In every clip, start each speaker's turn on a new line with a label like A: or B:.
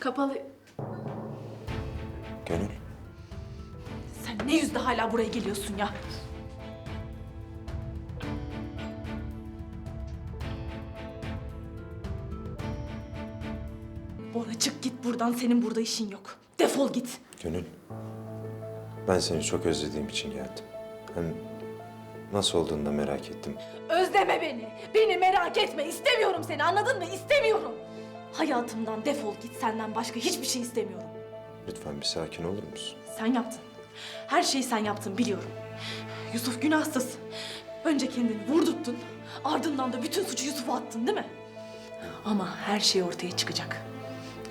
A: Kapalı.
B: Gönül.
A: Sen ne yüzle hala buraya geliyorsun ya? Bora çık git buradan. Senin burada işin yok. Defol git.
B: Gönül. Ben seni çok özlediğim için geldim. Hem nasıl olduğunu da merak ettim.
A: Özleme beni. Beni merak etme. İstemiyorum seni. Anladın mı? İstemiyorum. Hayatımdan defol git. Senden başka hiçbir şey istemiyorum.
B: Lütfen bir sakin olur musun?
A: Sen yaptın. Her şeyi sen yaptın biliyorum. Yusuf günahsız. Önce kendini vurdurttun. Ardından da bütün suçu Yusuf'a attın değil mi? Ama her şey ortaya çıkacak.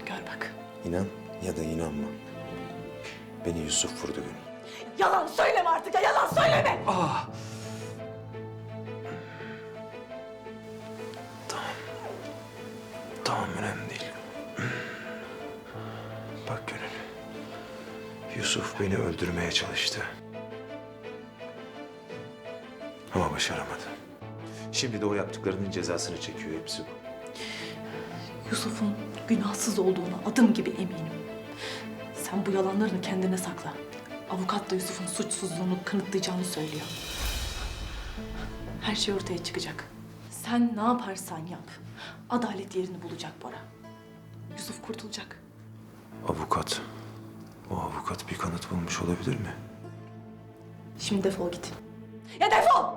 A: Gör bak.
B: İnan ya da inanma. Beni Yusuf vurdu Gönül.
A: Yalan söyleme artık ya. Yalan söyleme.
B: Tamam önemli değil. Bak Gönül. Yusuf beni öldürmeye çalıştı. Ama başaramadı. Şimdi de o yaptıklarının cezasını çekiyor hepsi bu.
A: Yusuf'un günahsız olduğuna adım gibi eminim. Sen bu yalanlarını kendine sakla. Avukat da Yusuf'un suçsuzluğunu kanıtlayacağını söylüyor. Her şey ortaya çıkacak. Sen ne yaparsan yap. Adalet yerini bulacak Bora. Yusuf kurtulacak.
B: Avukat. O avukat bir kanıt bulmuş olabilir mi?
A: Şimdi defol git. Ya defol!